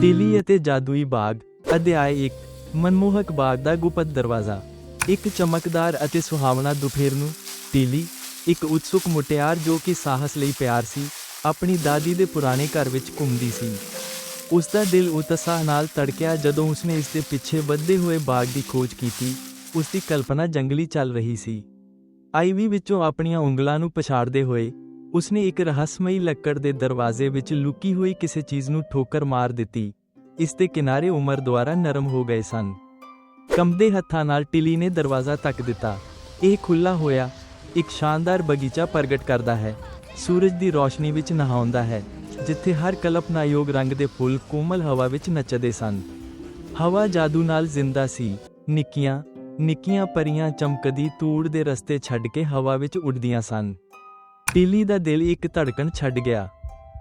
ਟਿਲੀ ਅਤੇ ਜਾਦੂਈ ਬਾਗ, ਅਧਿਆਇ 1 ਮਨਮੋਹਕ ਬਾਗ ਦਾ ਗੁਪਤ ਦਰਵਾਜ਼ਾ। ਇੱਕ ਚਮਕਦਾਰ ਅਤੇ ਸੁਹਾਵਣਾ ਦੁਪਹਿਰ ਨੂੰ ਟਿਲੀ ਇੱਕ ਉਤਸੁਕ ਮੁਟਿਆਰ ਜੋ ਕਿ ਸਾਹਸ ਲਈ ਪਿਆਰ ਸੀ, ਆਪਣੀ ਦਾਦੀ ਦੇ ਪੁਰਾਣੇ ਘਰ ਵਿੱਚ ਘੁੰਮਦੀ ਸੀ। ਉਸ ਦਾ ਦਿਲ ਉਤਸ਼ਾਹ ਨਾਲ ਤੜਕਿਆ ਜਦੋਂ ਉਸਨੇ ਇਸ ਦੇ ਪਿੱਛੇ ਵੱਧਦੇ ਹੋਏ ਬਾਗ ਦੀ ਖੋਜ ਕੀਤੀ ਉਸ ਦੀ ਕਲਪਨਾ ਜੰਗਲੀ ਚੱਲ ਰਹੀ ਸੀ। ਆਈਵੀ ਵਿੱਚੋਂ ਆਪਣੀਆਂ ਉਂਗਲਾਂ ਨੂੰ ਪਛਾੜਦੇ ਹੋਏ ਉਸਨੇ ਇੱਕ ਰਹੱਸਮਈ ਲੱਕੜ ਦੇ ਦਰਵਾਜ਼ੇ ਵਿੱਚ ਲੁਕੀ ਹੋਈ ਕਿਸੇ ਚੀਜ਼ ਨੂੰ ਠੋਕਰ ਮਾਰ ਦਿੱਤੀ। ਇਸ ਦੇ ਕਿਨਾਰੇ ਉਮਰ ਦੁਆਰਾ ਨਰਮ ਹੋ ਗਏ ਸਨ। ਕੰਬਦੇ ਹੱਥਾਂ ਨਾਲ ਟਿਲੀ ਨੇ ਦਰਵਾਜ਼ਾ ਤੱਕ ਦਿੱਤਾ। ਇਹ ਖੁੱਲਾ ਹੋਇਆ, ਇੱਕ ਸ਼ਾਨਦਾਰ ਬਗੀਚਾ ਪ੍ਰਗਟ ਕਰਦਾ ਹੈ। ਸੂਰਜ ਦੀ ਰੋਸ਼ਨੀ ਵਿੱਚ ਨਹਾਉਂਦਾ ਹੈ, ਜਿੱਥੇ ਹਰ ਕਲਪਨਾਯੋਗ ਰੰਗ ਦੇ ਫੁੱਲ ਕੋਮਲ ਹਵਾ ਵਿੱਚ ਨੱਚਦੇ ਸਨ। ਹਵਾ ਜਾਦੂ ਨਾਲ ਜ਼ਿੰਦਾ ਸੀ। ਨਿੱਕੀਆਂ ਨਿੱਕੀਆਂ ਪਰੀਆਂ ਚਮਕਦੀ ਤੂੜ ਦੇ ਰਸਤੇ ਛੱਡ ਕੇ ਹਵਾ ਵਿੱਚ ਉੱਡਦੀਆਂ ਸਨ। ਟਿਲੀ ਦਾ ਦਿਲ ਇੱਕ ਧੜਕਣ ਛੱਡ ਗਿਆ।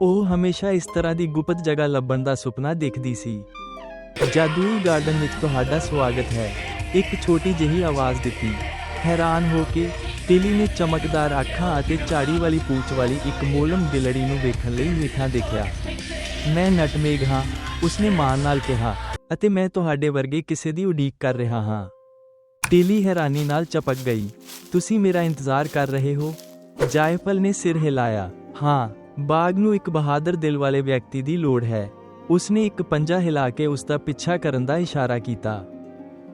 ਉਹ ਹਮੇਸ਼ਾ ਇਸ ਤਰ੍ਹਾਂ ਦੀ ਗੁਪਤ ਜਗ੍ਹਾ ਲੱਭਣ ਦਾ ਸੁਪਨਾ ਦੇਖਦੀ ਸੀ। ਜਾਦੂਈ ਗਾਰਡਨ ਵਿੱਚ ਤੁਹਾਡਾ ਸਵਾਗਤ ਹੈ। ਇੱਕ ਛੋਟੀ ਜਿਹੀ ਆਵਾਜ਼ ਦਿੱਤੀ। ਹੈਰਾਨ ਹੋ ਕੇ ਟਿਲੀ ਨੇ ਚਮਕਦਾਰ ਅੱਖਾਂ ਅਤੇ ਝਾੜੀ ਵਾਲੀ ਪੂਛ ਵਾਲੀ ਇੱਕ ਮੋਲਮ ਗਿਲੜੀ ਨੂੰ ਵੇਖਣ ਲਈ ਮਿੱਠਾ ਦੇਖਿਆ। ਮੈਂ ਨਟਮੇਗ ਹਾਂ, ਉਸਨੇ ਮਾਨ ਨਾਲ ਕਿਹਾ, ਅਤੇ ਮੈਂ ਤੁਹਾਡੇ ਵਰਗੇ ਕਿਸੇ ਦੀ ਉਡੀਕ ਕਰ ਰਿਹਾ ਹਾਂ। ਟਿਲੀ ਹੈਰਾਨੀ ਨਾਲ ਚਪਕ ਗਈ। ਤੁਸੀਂ ਮੇਰਾ ਇੰਤਜ਼ਾਰ ਕਰ ਰਹੇ ਹੋ ਜਾਇਫਲ ਨੇ ਸਿਰ ਹਿਲਾਇਆ। ਹਾਂ, ਬਾਗ ਨੂੰ ਇੱਕ ਬਹਾਦਰ ਦਿਲ ਵਾਲੇ ਵਿਅਕਤੀ ਦੀ ਲੋੜ ਹੈ। ਉਸਨੇ ਇੱਕ ਪੰਜਾ ਹਿਲਾ ਕੇ ਉਸ ਦਾ ਪਿੱਛਾ ਕਰਨ ਦਾ ਇਸ਼ਾਰਾ ਕੀਤਾ।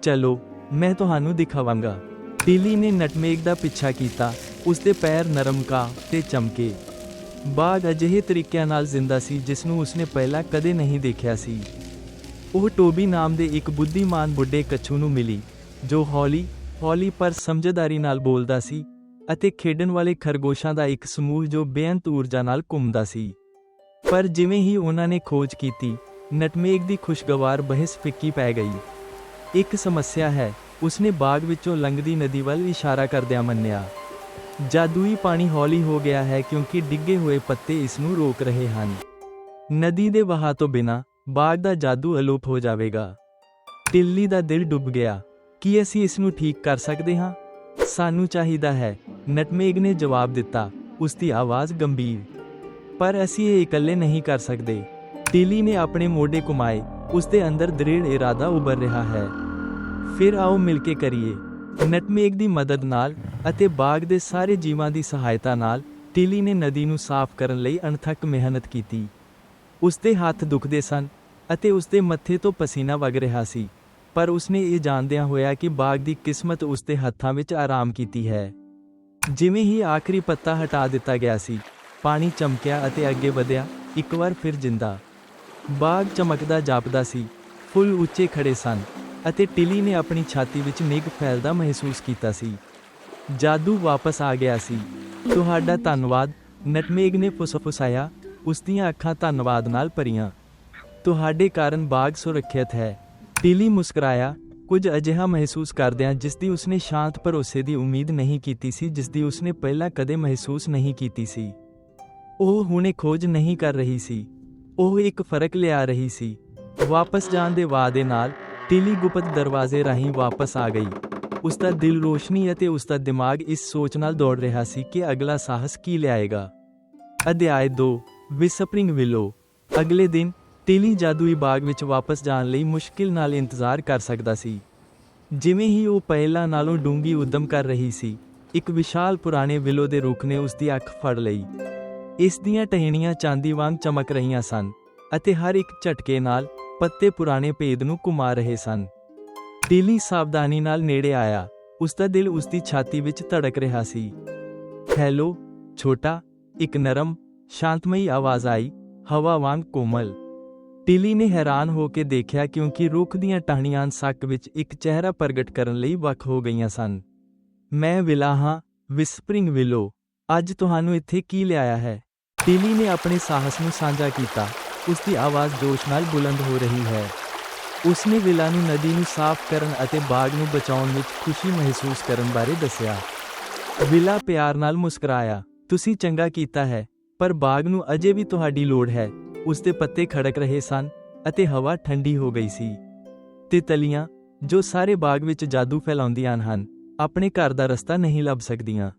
ਚਲੋ, ਮੈਂ ਤੁਹਾਨੂੰ ਦਿਖਾਵਾਂਗਾ। ਟਿਲੀ ਨੇ ਨਟਮੇਗ ਦਾ ਪਿੱਛਾ ਕੀਤਾ। ਉਸ ਪੈਰ ਨਰਮ ਕਾ ਤੇ ਚਮਕੇ। ਬਾਗ ਅਜਿਹੇ ਤਰੀਕਿਆਂ ਨਾਲ ਜ਼ਿੰਦਾ ਸੀ ਜਿਸ ਨੂੰ ਉਸਨੇ ਪਹਿਲਾਂ ਕਦੇ ਨਹੀਂ ਦੇਖਿਆ ਸੀ। ਉਹ ਟੋਬੀ ਨਾਮ ਦੇ ਇੱਕ ਬੁੱਧੀਮਾਨ ਬੁੱਢੇ ਕੱਛੂ ਨੂੰ ਮਿਲੀ, ਜੋ ਹੌਲੀ ਹੌਲੀ ਪਰ ਸਮਝਦਾਰੀ ਨਾਲ ਬੋਲਦਾ ਸੀ ਅਤੇ ਖੇਡਣ ਵਾਲੇ ਖਰਗੋਸ਼ਾਂ ਦਾ ਇੱਕ ਸਮੂਹ ਜੋ ਬੇਅੰਤ ਊਰਜਾ ਨਾਲ ਘੁੰਮਦਾ ਸੀ। ਪਰ ਜਿਵੇਂ ਹੀ ਉਹਨਾਂ ਨੇ ਖੋਜ ਕੀਤੀ, ਨਟਮੇਗ ਦੀ ਖੁਸ਼ਗਵਾਰ ਬਹਿਸ ਫਿੱਕੀ ਪੈ ਗਈ। ਇੱਕ ਸਮੱਸਿਆ ਹੈ, ਉਸਨੇ ਬਾਗ ਵਿੱਚੋਂ ਲੰਘਦੀ ਨਦੀ ਵੱਲ ਇਸ਼ਾਰਾ ਕਰਦਿਆਂ ਮੰਨਿਆ। ਜਾਦੂਈ ਪਾਣੀ ਹੌਲੀ ਹੋ ਗਿਆ ਹੈ ਕਿਉਂਕਿ ਡਿੱਗੇ ਹੋਏ ਪੱਤੇ ਇਸ ਨੂੰ ਰੋਕ ਰਹੇ ਹਨ। ਨਦੀ ਦੇ ਵਹਾਅ ਤੋਂ ਬਿਨਾ ਬਾਗ ਦਾ ਜਾਦੂ ਅਲੋਪ ਹੋ ਜਾਵੇਗਾ। ਟਿੱਲੀ ਦਾ ਦਿਲ ਡੁੱਬ ਗਿਆ। ਕੀ ਅਸੀਂ ਇਸ ਨੂੰ ਠੀਕ ਕਰ ਸਕਦੇ ਹਾਂ? ਸਾਨੂੰ ਚਾਹੀਦਾ ਹੈ। ਨਟਮੇਗ ਨੇ ਜਵਾਬ ਦਿੱਤਾ ਉਸ ਦੀ ਆਵਾਜ਼ ਗੰਭੀਰ। ਪਰ ਅਸੀਂ ਇਹ ਇਕੱਲੇ ਨਹੀਂ ਕਰ ਸਕਦੇ। ਟਿਲੀ ਨੇ ਆਪਣੇ ਮੋਢੇ ਘੁਮਾਏ ਉਸ ਦੇ ਅੰਦਰ ਦ੍ਰਿੜ ਇਰਾਦਾ ਉੱਭਰ ਰਿਹਾ ਹੈ। ਫਿਰ ਆਓ ਮਿਲ ਕੇ ਕਰੀਏ। ਨਟਮੇਗ ਦੀ ਮਦਦ ਨਾਲ ਅਤੇ ਬਾਗ ਦੇ ਸਾਰੇ ਜੀਵਾਂ ਦੀ ਸਹਾਇਤਾ ਨਾਲ ਟਿਲੀ ਨੇ ਨਦੀ ਨੂੰ ਸਾਫ਼ ਕਰਨ ਲਈ ਅਣਥੱਕ ਮਿਹਨਤ ਕੀਤੀ। ਉਸ ਦੇ ਹੱਥ ਦੁਖਦੇ ਸਨ ਅਤੇ ਉਸ ਦੇ ਮੱਥੇ ਤੋਂ ਪਸੀਨਾ ਵਗ ਰਿਹਾ ਸੀ। ਪਰ ਉਸਨੇ ਇਹ ਜਾਣਦਿਆਂ ਹੋਇਆ ਕਿ ਬਾਗ ਦੀ ਕਿਸਮਤ ਉਸਦੇ ਹੱਥਾਂ ਵਿੱਚ ਆਰਾਮ ਕੀਤੀ ਹੈ। ਜਿਵੇਂ ਹੀ ਆਖਰੀ ਪੱਤਾ ਹਟਾ ਦਿੱਤਾ ਗਿਆ ਸੀ, ਪਾਣੀ ਚਮਕਿਆ ਅਤੇ ਅੱਗੇ ਵਧਿਆ, ਇੱਕ ਵਾਰ ਫਿਰ ਜਿੰਦਾ। ਬਾਗ ਚਮਕਦਾ ਜਾਪਦਾ ਸੀ, ਫੁੱਲ ਉੱਚੇ ਖੜੇ ਸਨ ਅਤੇ ਟਿਲੀ ਨੇ ਆਪਣੀ ਛਾਤੀ ਵਿੱਚ ਨਿੱਘ ਫੈਲਦਾ ਮਹਿਸੂਸ ਕੀਤਾ ਸੀ। ਜਾਦੂ ਵਾਪਸ ਆ ਗਿਆ ਸੀ। ਤੁਹਾਡਾ ਧੰਨਵਾਦ, ਨਟਮੇਗ ਨੇ ਫੁਸਫੁਸਾਇਆ ਉਸ ਦੀਆਂ ਅੱਖਾਂ ਧੰਨਵਾਦ ਨਾਲ ਭਰੀਆਂ। ਤੁਹਾਡੇ ਕਾਰਨ ਬਾਗ ਸੁਰੱਖਿਅਤ ਹੈ। ਟਿਲੀ ਮੁਸਕਰਾਇਆ, ਕੁਝ ਅਜਿਹਾ ਮਹਿਸੂਸ ਕਰਦਿਆਂ ਜਿਸ ਦੀ ਉਸਨੇ ਸ਼ਾਂਤ ਭਰੋਸੇ ਦੀ ਉਮੀਦ ਨਹੀਂ ਕੀਤੀ ਸੀ ਜਿਸ ਦੀ ਉਸਨੇ ਪਹਿਲਾਂ ਕਦੇ ਮਹਿਸੂਸ ਨਹੀਂ ਕੀਤੀ ਸੀ। ਉਹ ਹੁਣੇ ਖੋਜ ਨਹੀਂ ਕਰ ਰਹੀ ਸੀ। ਉਹ ਇੱਕ ਫ਼ਰਕ ਲਿਆ ਰਹੀ ਸੀ। ਵਾਪਸ ਜਾਣ ਦੇ ਵਾਅਦੇ ਨਾਲ ਟਿਲੀ ਗੁਪਤ ਦਰਵਾਜ਼ੇ ਰਾਹੀਂ ਵਾਪਸ ਆ ਗਈ। ਉਸ ਦਾ ਦਿਲ ਰੋਸ਼ਨੀ ਅਤੇ ਉਸ ਦਾ ਦਿਮਾਗ ਇਸ ਸੋਚ ਨਾਲ ਦੌੜ ਰਿਹਾ ਸੀ ਕਿ ਅਗਲਾ ਸਾਹਸ ਕੀ ਲਿਆਏਗਾ। ਅਧਿਆਇ 2 ਵਿਸਪਰਿੰਗ ਵਿਲੋ ਅਗਲੇ ਦਿਨ ਟਿਲੀ ਜਾਦੂਈ ਬਾਗ ਵਿੱਚ ਵਾਪਸ ਜਾਣ ਲਈ ਮੁਸ਼ਕਿਲ ਨਾਲ ਇੰਤਜ਼ਾਰ ਕਰ ਸਕਦਾ ਸੀ। ਜਿਵੇਂ ਹੀ ਉਹ ਪਹਿਲਾਂ ਨਾਲੋਂ ਡੂੰਗੀ ਉਦਮ ਕਰ ਰਹੀ ਸੀ, ਇੱਕ ਵਿਸ਼ਾਲ ਪੁਰਾਣੇ ਵਿਲੋ ਦੇ ਰੁੱਖ ਨੇ ਉਸ ਦੀ ਅੱਖ ਫੜ ਲਈ। ਇਸ ਦੀਆਂ ਟਹਿਣੀਆਂ ਚਾਂਦੀ ਵਾਂਗ ਚਮਕ ਰਹੀਆਂ ਸਨ ਅਤੇ ਹਰ ਇੱਕ ਝਟਕੇ ਨਾਲ ਪੱਤੇ ਪੁਰਾਣੇ ਭੇਦ ਨੂੰ ਘੁਮਾ ਰਹੇ ਸਨ। ਟਿਲੀ ਸਾਵਧਾਨੀ ਨਾਲ ਨੇੜੇ ਆਇਆ। ਉਸ ਦਾ ਦਿਲ ਉਸ ਦੀ ਛਾਤੀ ਵਿੱਚ ਧੜਕ ਰਿਹਾ ਸੀ। ਹੈਲੋ, ਛੋਟਾ, ਇੱਕ ਨਰਮ, ਸ਼ਾਂਤਮਈ ਆਵਾਜ਼ ਆਈ, ਹਵਾ ਵਾਂਗ ਕੋਮਲ। ਟਿਲੀ ਨੇ ਹੈਰਾਨ ਹੋ ਕੇ ਦੇਖਿਆ ਕਿਉਂਕਿ ਰੁੱਖ ਦੀਆਂ ਟਾਹਣੀਆਂ ਸੱਕ ਵਿੱਚ ਇੱਕ ਚਿਹਰਾ ਪ੍ਰਗਟ ਕਰਨ ਲਈ ਵੱਖ ਹੋ ਗਈਆਂ ਸਨ। ਮੈਂ ਵਿਲਾ ਹਾਂ ਵਿਸਪਰਿੰਗ ਵਿਲੋ, ਅੱਜ ਤੁਹਾਨੂੰ ਇੱਥੇ ਕੀ ਲਿਆਇਆ ਹੈ? ਟਿਲੀ ਨੇ ਆਪਣੇ ਸਾਹਸ ਨੂੰ ਸਾਂਝਾ ਕੀਤਾ। ਉਸ ਦੀ ਆਵਾਜ਼ ਜੋਸ਼ ਨਾਲ ਬੁਲੰਦ ਹੋ ਰਹੀ ਹੈ। ਉਸਨੇ ਵਿਲਾ ਨੂੰ ਨਦੀ ਨੂੰ ਸਾਫ਼ ਕਰਨ ਅਤੇ ਬਾਗ ਨੂੰ ਬਚਾਉਣ ਵਿੱਚ ਖੁਸ਼ੀ ਮਹਿਸੂਸ ਕਰਨ ਬਾਰੇ ਦੱਸਿਆ। ਵਿਲਾ ਪਿਆਰ ਨਾਲ ਮੁਸਕਰਾਇਆ, ਤੁਸੀਂ ਚੰਗਾ ਕੀਤਾ ਹੈ, ਪਰ ਬਾਗ ਨੂੰ ਅਜੇ ਵੀ ਤੁਹਾਡੀ ਲੋੜ ਹੈ। ਉਸ ਦੇ ਪੱਤੇ ਖੜਕ ਰਹੇ ਸਨ ਅਤੇ ਹਵਾ ਠੰਡੀ ਹੋ ਗਈ ਸੀ। ਤਿਤਲੀਆਂ ਜੋ ਸਾਰੇ ਬਾਗ ਵਿੱਚ ਜਾਦੂ ਫੈਲਾਉਂਦੀਆਂ ਹਨ, ਆਪਣੇ ਘਰ ਦਾ ਰਸਤਾ ਨਹੀਂ ਲੱਭ ਸਕਦੀਆਂ।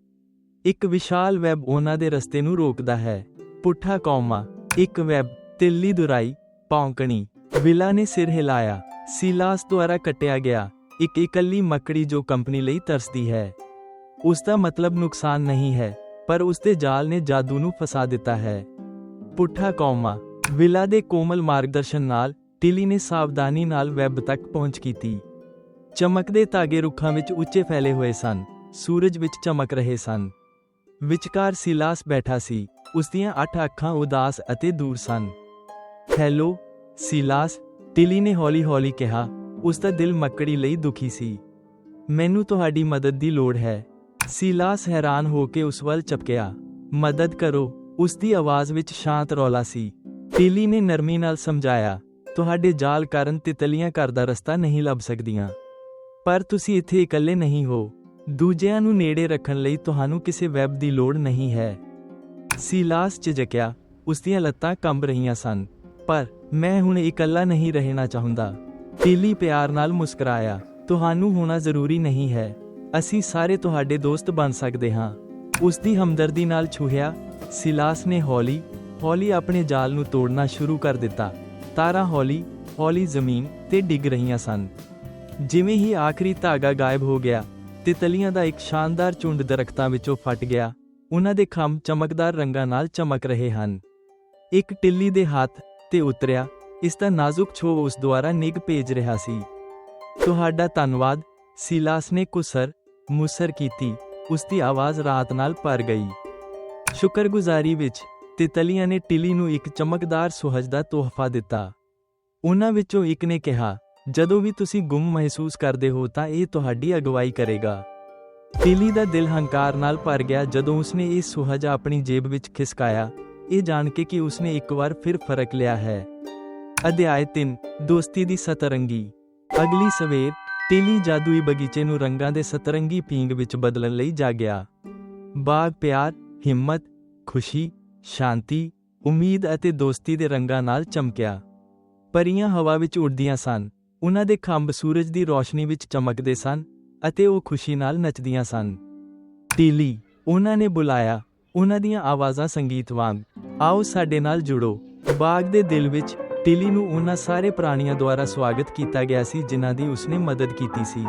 ਇੱਕ ਵਿਸ਼ਾਲ ਵੈਬ ਉਹਨਾਂ ਦੇ ਰਸਤੇ ਨੂੰ ਰੋਕਦਾ ਹੈ। ਪੁੱਠਾ ਕੌਮਾ, ਇੱਕ ਵੈਬ, ਤਿੱਲੀ ਦੁਰਾਈ, ਪੌਂਕਣੀ, ਵਿਲਾ ਨੇ ਸਿਰ ਹਿਲਾਇਆ, ਸੀਲਾਸ ਦੁਆਰਾ ਕੱਟਿਆ ਗਿਆ, ਇੱਕ ਇਕੱਲੀ ਮੱਕੜੀ ਜੋ ਕੰਪਨੀ ਲਈ ਤਰਸਦੀ ਹੈ। ਉਸ ਦਾ ਮਤਲਬ ਨੁਕਸਾਨ ਨਹੀਂ ਹੈ, ਪਰ ਉਸ ਦੇ ਜਾਲ ਨੇ ਜਾਦੂ ਨੂੰ ਫਸਾ ਦਿੱਤਾ ਹੈ। ਪੁੱਠਾ ਕੌਮਾ ਵਿਲਾ ਦੇ ਕੋਮਲ ਮਾਰਗਦਰਸ਼ਨ ਨਾਲ ਟਿਲੀ ਨੇ ਸਾਵਧਾਨੀ ਨਾਲ ਵੈਬ ਤੱਕ ਪਹੁੰਚ ਕੀਤੀ। ਚਮਕਦੇ ਧਾਗੇ ਰੁੱਖਾਂ ਵਿੱਚ ਉੱਚੇ ਫੈਲੇ ਹੋਏ ਸਨ, ਸੂਰਜ ਵਿੱਚ ਚਮਕ ਰਹੇ ਸਨ। ਵਿਚਕਾਰ ਸਿਲਾਸ ਬੈਠਾ ਸੀ ਉਸ ਦੀਆਂ ਅੱਠ ਅੱਖਾਂ ਉਦਾਸ ਅਤੇ ਦੂਰ ਸਨ। ਹੈਲੋ, ਸਿਲਾਸ ਟਿਲੀ ਨੇ ਹੌਲੀ-ਹੌਲੀ ਕਿਹਾ, ਉਸ ਦਾ ਦਿਲ ਮੱਕੜੀ ਲਈ ਦੁਖੀ ਸੀ। ਮੈਨੂੰ ਤੁਹਾਡੀ ਮਦਦ ਦੀ ਲੋੜ ਹੈ। ਸਿਲਾਸ ਹੈਰਾਨ ਹੋ ਕੇ ਉਸ ਵੱਲ ਚਪਕਿਆ ਮਦਦ ਕਰੋ ਉਸ ਦੀ ਆਵਾਜ਼ ਵਿੱਚ ਸ਼ਾਂਤ ਰੌਲਾ ਸੀ। ਟਿਲੀ ਨੇ ਨਰਮੀ ਨਾਲ ਸਮਝਾਇਆ, ਤੁਹਾਡੇ ਜਾਲ ਕਾਰਨ ਤਿਤਲੀਆਂ ਘਰ ਦਾ ਰਸਤਾ ਨਹੀਂ ਲੱਭ ਸਕਦੀਆਂ। ਪਰ ਤੁਸੀਂ ਇੱਥੇ ਇਕੱਲੇ ਨਹੀਂ ਹੋ। ਦੂਜਿਆਂ ਨੂੰ ਨੇੜੇ ਰੱਖਣ ਲਈ ਤੁਹਾਨੂੰ ਕਿਸੇ ਵੈਬ ਦੀ ਲੋੜ ਨਹੀਂ ਹੈ। ਸੀਲਾਸ ਝਿਜਕਿਆ, ਉਸ ਦੀਆਂ ਲੱਤਾਂ ਕੰਬ ਰਹੀਆਂ ਸਨ, ਪਰ ਮੈਂ ਹੁਣ ਇਕੱਲਾ ਨਹੀਂ ਰਹਿਣਾ ਚਾਹੁੰਦਾ। ਟੀਲੀ ਪਿਆਰ ਨਾਲ ਮੁਸਕਰਾਇਆ, ਤੁਹਾਨੂੰ ਹੋਣਾ ਜ਼ਰੂਰੀ ਨਹੀਂ ਹੈ। ਅਸੀਂ ਸਾਰੇ ਤੁਹਾਡੇ ਦੋਸਤ ਬਣ ਸਕਦੇ ਹਾਂ। ਉਸ ਦੀ ਹਮਦਰਦੀ ਨਾਲ ਛੂਹਿਆ, ਸਿਲਾਸ ਨੇ ਹੌਲੀ ਹੌਲੀ ਆਪਣੇ ਜਾਲ ਨੂੰ ਤੋੜਨਾ ਸ਼ੁਰੂ ਕਰ ਦਿੱਤਾ। ਤਾਰਾਂ ਹੌਲੀ ਹੌਲੀ ਜ਼ਮੀਨ ਤੇ ਡਿੱਗ ਰਹੀਆਂ ਸਨ। ਜਿਵੇਂ ਹੀ ਆਖਰੀ ਧਾਗਾ ਗਾਇਬ ਹੋ ਗਿਆ ਤਿਤਲੀਆਂ ਦਾ ਇੱਕ ਸ਼ਾਨਦਾਰ ਝੁੰਡ ਦਰਖਤਾਂ ਵਿੱਚੋਂ ਫਟ ਗਿਆ, ਉਹਨਾਂ ਦੇ ਖੰਭ ਚਮਕਦਾਰ ਰੰਗਾਂ ਨਾਲ ਚਮਕ ਰਹੇ ਹਨ। ਇੱਕ ਟਿੱਲੀ ਦੇ ਹੱਥ ਤੇ ਉਤਰਿਆ, ਇਸ ਦਾ ਨਾਜ਼ੁਕ ਛੋ ਉਸ ਦੁਆਰਾ ਨਿਗ ਭੇਜ ਰਿਹਾ ਸੀ। ਤੁਹਾਡਾ ਧੰਨਵਾਦ, ਸਿਲਾਸ ਨੇ ਕੁਸਰ, ਮੁਸਰ ਕੀਤੀ, ਉਸ ਦੀ ਆਵਾਜ਼ ਰਾਤ ਨਾਲ ਭਰ ਗਈ। ਸ਼ੁਕਰਗੁਜ਼ਾਰੀ ਵਿੱਚ ਤਿਤਲੀਆਂ ਨੇ ਟਿੱਲੀ ਨੂੰ ਇੱਕ ਚਮਕਦਾਰ ਸੁਹਜ ਦਾ ਤੋਹਫਾ ਦਿੱਤਾ। ਉਹਨਾਂ ਵਿੱਚੋਂ ਇੱਕ ਨੇ ਕਿਹਾ, ਜਦੋਂ ਵੀ ਤੁਸੀਂ ਗੁੰਮ ਮਹਿਸੂਸ ਕਰਦੇ ਹੋ ਤਾਂ ਇਹ ਤੁਹਾਡੀ ਅਗਵਾਈ ਕਰੇਗਾ। ਟਿਲੀ ਦਾ ਦਿਲ ਹੰਕਾਰ ਨਾਲ ਭਰ ਗਿਆ ਜਦੋਂ ਉਸਨੇ ਇਹ ਸੁਹਜ ਆਪਣੀ ਜੇਬ ਵਿੱਚ ਖਿਸਕਾਇਆ। ਇਹ ਜਾਣ ਕੇ ਕਿ ਉਸਨੇ ਇੱਕ ਵਾਰ ਫਿਰ ਫ਼ਰਕ ਲਿਆ ਹੈ। ਅਧਿਆਇ 3 ਦੋਸਤੀ ਦੀ ਸਤਰੰਗੀ। ਅਗਲੀ ਸਵੇਰ, ਟਿਲੀ ਜਾਦੂਈ ਬਗੀਚੇ ਨੂੰ ਰੰਗਾਂ ਦੇ ਸਤਰੰਗੀ ਪੀਂਗ ਵਿੱਚ ਬਦਲਣ ਲਈ ਜਾਗਿਆ। ਬਾਗ ਪਿਆਰ, ਹਿੰਮਤ, ਖੁਸ਼ੀ ਸ਼ਾਂਤੀ, ਉਮੀਦ ਅਤੇ ਦੋਸਤੀ ਦੇ ਰੰਗਾਂ ਨਾਲ ਚਮਕਿਆ। ਪਰੀਆਂ ਹਵਾ ਵਿੱਚ ਉੱਡਦੀਆਂ ਸਨ। ਉਹਨਾਂ ਦੇ ਖੰਭ ਸੂਰਜ ਦੀ ਰੋਸ਼ਨੀ ਵਿੱਚ ਚਮਕਦੇ ਸਨ ਅਤੇ ਉਹ ਖੁਸ਼ੀ ਨਾਲ ਨੱਚਦੀਆਂ ਸਨ। ਟੀਲੀ ਉਹਨਾਂ ਨੇ ਬੁਲਾਇਆ। ਉਹਨਾਂ ਦੀਆਂ ਆਵਾਜ਼ਾਂ ਸੰਗੀਤ ਵਾਂਗ, ਆਓ ਸਾਡੇ ਨਾਲ ਜੁੜੋ। ਬਾਗ ਦੇ ਦਿਲ ਵਿੱਚ ਟਿਲੀ ਨੂੰ ਉਹਨਾਂ ਸਾਰੇ ਪ੍ਰਾਣੀਆਂ ਦੁਆਰਾ ਸਵਾਗਤ ਕੀਤਾ ਗਿਆ ਸੀ, ਜਿਨ੍ਹਾਂ ਦੀ ਉਸਨੇ ਮਦਦ ਕੀਤੀ ਸੀ।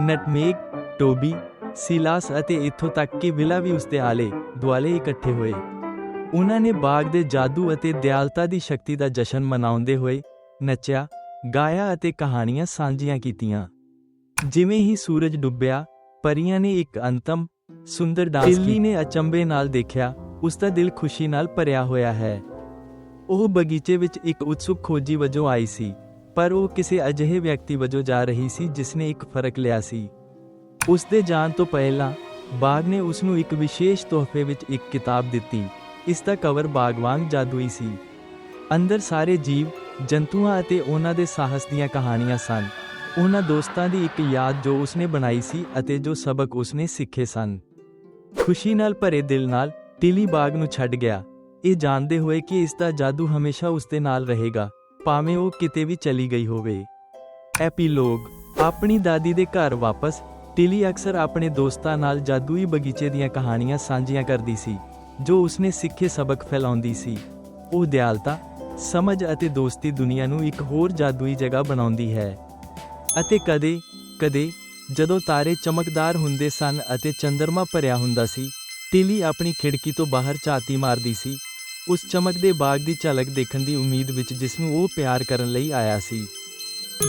ਨਟਮੇਗ, ਟੋਬੀ, ਸਿਲਾਸ ਅਤੇ ਇੱਥੋਂ ਤੱਕ ਕਿ ਵਿਲਾ ਵੀ ਉਸਦੇ ਆਲੇ ਦੁਆਲੇ ਇਕੱਠੇ ਹੋਏ। ਉਹਨਾਂ ਨੇ ਬਾਗ ਦੇ ਜਾਦੂ ਅਤੇ ਦਿਆਲਤਾ ਦੀ ਸ਼ਕਤੀ ਦਾ ਜਸ਼ਨ ਮਨਾਉਂਦੇ ਹੋਏ ਨੱਚਿਆ ਗਾਇਆ ਅਤੇ ਕਹਾਣੀਆਂ ਸਾਂਝੀਆਂ ਕੀਤੀਆਂ। ਜਿਵੇਂ ਹੀ ਸੂਰਜ ਡੁੱਬਿਆ ਪਰੀਆਂ ਨੇ ਇੱਕ ਅੰਤਮ ਸੁੰਦਰ ਡਾਂਸ ਕੀਤੀ। ਨੇ ਅਚੰਬੇ ਨਾਲ ਦੇਖਿਆ ਉਸ ਦਾ ਦਿਲ ਖੁਸ਼ੀ ਨਾਲ ਭਰਿਆ ਹੋਇਆ ਹੈ। ਉਹ ਬਗੀਚੇ ਵਿੱਚ ਇੱਕ ਉਤਸੁਕ ਖੋਜੀ ਵਜੋਂ ਆਈ ਸੀ ਪਰ ਉਹ ਕਿਸੇ ਅਜਿਹੇ ਵਿਅਕਤੀ ਵਜੋਂ ਜਾ ਰਹੀ ਸੀ ਜਿਸ ਨੇ ਇੱਕ ਫ਼ਰਕ ਲਿਆ ਸੀ। ਉਸ ਦੇ ਜਾਣ ਤੋਂ ਪਹਿਲਾਂ ਬਾਗ ਨੇ ਉਸ ਨੂੰ ਇੱਕ ਵਿਸ਼ੇਸ਼ ਤੋਹਫੇ ਵਿੱਚ ਇੱਕ ਕਿਤਾਬ ਦਿੱਤੀ। ਇਸ ਦਾ ਕਵਰ ਬਾਗ ਵਾਂਗ ਜਾਦੂਈ ਸੀ। ਅੰਦਰ ਸਾਰੇ ਜੀਵ, ਜੰਤੂਆਂ ਅਤੇ ਉਹਨਾਂ ਦੇ ਸਾਹਸ ਦੀਆਂ ਕਹਾਣੀਆਂ ਸਨ। ਉਹਨਾਂ ਦੋਸਤਾਂ ਦੀ ਇੱਕ ਯਾਦ ਜੋ ਉਸਨੇ ਬਣਾਈ ਸੀ ਅਤੇ ਜੋ ਸਬਕ ਉਸਨੇ ਸਿੱਖੇ ਸਨ। ਖੁਸ਼ੀ ਨਾਲ ਭਰੇ ਦਿਲ ਨਾਲ ਟਿਲੀ ਬਾਗ ਨੂੰ ਛੱਡ ਗਿਆ। ਇਹ ਜਾਣਦੇ ਹੋਏ ਕਿ ਇਸ ਦਾ ਜਾਦੂ ਹਮੇਸ਼ਾ ਉਸ ਦੇ ਨਾਲ ਰਹੇਗਾ, ਭਾਵੇਂ ਉਹ ਕਿਤੇ ਵੀ ਚਲੀ ਗਈ ਹੋਵੇ। ਐਪੀਲੋਗ, ਆਪਣੀ ਦਾਦੀ ਦੇ ਘਰ ਵਾਪਸ, ਟਿਲੀ ਅਕਸਰ ਆਪਣੇ ਦੋਸਤਾਂ ਨਾਲ ਜਾਦੂਈ ਬਗੀਚੇ ਦੀਆਂ ਕਹਾਣੀਆਂ ਸਾਂਝੀਆਂ ਕਰਦੀ ਸੀ। ਜੋ ਉਸਨੇ ਸਿੱਖੇ ਸਬਕ ਫੈਲਾਉਂਦੀ ਸੀ। ਉਹ ਦਿਆਲਤਾ, ਸਮਝ ਅਤੇ ਦੋਸਤੀ ਦੁਨੀਆ ਨੂੰ ਇੱਕ ਹੋਰ ਜਾਦੂਈ ਜਗ੍ਹਾ ਬਣਾਉਂਦੀ ਹੈ। ਅਤੇ ਕਦੇ ਕਦੇ ਜਦੋਂ ਤਾਰੇ ਚਮਕਦਾਰ ਹੁੰਦੇ ਸਨ ਅਤੇ ਚੰਦਰਮਾ ਭਰਿਆ ਹੁੰਦਾ ਸੀ, ਟਿਲੀ ਆਪਣੀ ਖਿੜਕੀ ਤੋਂ ਬਾਹਰ ਝਾਤੀ ਮਾਰਦੀ ਸੀ। ਉਸ ਚਮਕਦੇ ਬਾਗ ਦੀ ਝਲਕ ਦੇਖਣ ਦੀ ਉਮੀਦ ਵਿੱਚ ਜਿਸ ਨੂੰ ਉਹ ਪਿਆਰ ਕਰਨ ਲਈ ਆਇਆ ਸੀ।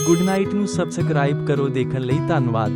ਗੁੱਡ ਨਾਈਟ ਨੂੰ ਸਬਸਕ੍ਰਾਈਬ ਕਰੋ ਦੇਖਣ ਲਈ ਧੰਨਵਾਦ।